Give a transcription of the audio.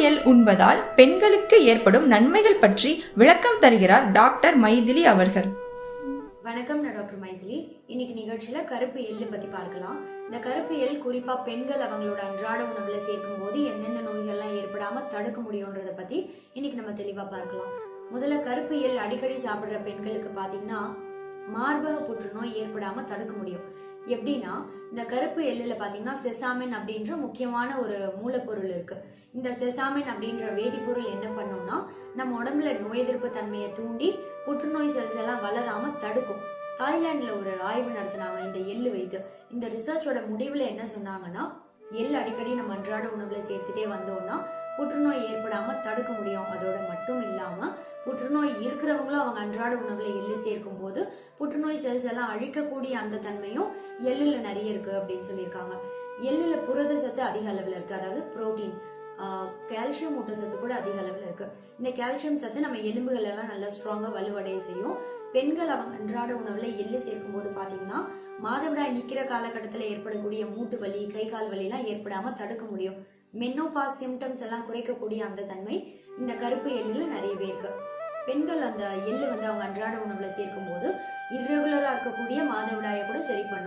எள் உண்பதால் பெண்களுக்கு ஏற்படும் நன்மைகள் பற்றி விளக்கம் தருகிறார் டாக்டர் மைதிலி அவர்கள். வணக்கம் நான் டாக்டர் மைதிலி. இன்னைக்கு நிகழ்ச்சியில கருப்பு எள்ளு பத்தி பார்க்கலாம். இந்த கருப்பு எள் குறிப்பா பெண்கள் அவங்களோட அன்றாட உணவுல சேர்க்கும் போது எந்தெந்த நோய்கள்லாம் ஏற்படாம தடுக்க முடியும்ன்றத பத்தி இன்னைக்கு நம்ம தெளிவா பார்க்கலாம். முதல்ல கருப்பு எள் அடிக்கடி சாப்பிடுற பெண்களுக்கு பாத்தீங்கன்னா மார்பக புற்றுநோய் ஏற்படாம தடுக்க முடியும். எப்படின்னா இந்த கருப்பு எள்ளுல பாத்தீங்கன்னா செசாமின் அப்படின்ற முக்கியமான ஒரு மூலப்பொருள் இருக்கு. இந்த செசாமின் அப்படின்ற வேதிப்பொருள் என்ன பண்ணும்னா நம்ம உடம்புல நோய் எதிர்ப்பு தன்மையை தூண்டி புற்றுநோய் செல்ஸ் எல்லாம் வளராம தடுக்கும். தாய்லாந்துல ஒரு ஆய்வு நடத்தினாங்க இந்த எள்ளு வைத்து. இந்த ரிசர்ச்சோட முடிவுல என்ன சொன்னாங்கன்னா எள் அடிக்கடி நம்ம அன்றாட உணவுல சேர்த்துட்டே வந்தோம்னா புற்றுநோய் ஏற்படாம தடுக்க முடியும். அதோட மட்டும் இல்லாம புற்றுநோய் இருக்கிறவங்களும் அவங்க அன்றாட உணவுல எள்ளு சேர்க்கும் போது புற்றுநோய் செல்ஸ் எல்லாம் அழிக்கக்கூடிய அந்த தன்மையும் எள்ளுல நிறைய இருக்கு அப்படின்னு சொல்லியிருக்காங்க. எள்ளுல புரத சத்து அதிக அளவுல இருக்கு. அதாவது புரோட்டீன் கால்சியம் ஊட்டச்சத்து கூட அதிக அளவுல இருக்கு. இந்த கால்சியம் சத்து நம்ம எலும்புகள் எல்லாம் நல்லா ஸ்ட்ராங்கா வலுவடைய செய்யும். பெண்கள் அவங்க அன்றாட உணவுல எள்ளு சேர்க்கும் போது பாத்தீங்கன்னா மாதவிடாய் நிக்கிற காலகட்டத்துல ஏற்படக்கூடிய மூட்டு வலி கை கால் வலி எல்லாம் ஏற்படாம தடுக்க முடியும். மென்னோபாஸ் சிம்டம்ஸ் எல்லாம் குறைக்கக்கூடிய அந்த தன்மை இந்த கருப்பு எள்ளுல நிறையவே இருக்கு. பெண்கள் அந்த எள்ளு வந்து அவங்க அன்றாட உணவுல சேர்க்கும் போது irregular-ஆ இருக்கக்கூடிய மாதவிடாயை கூட சரி பண்ணும்.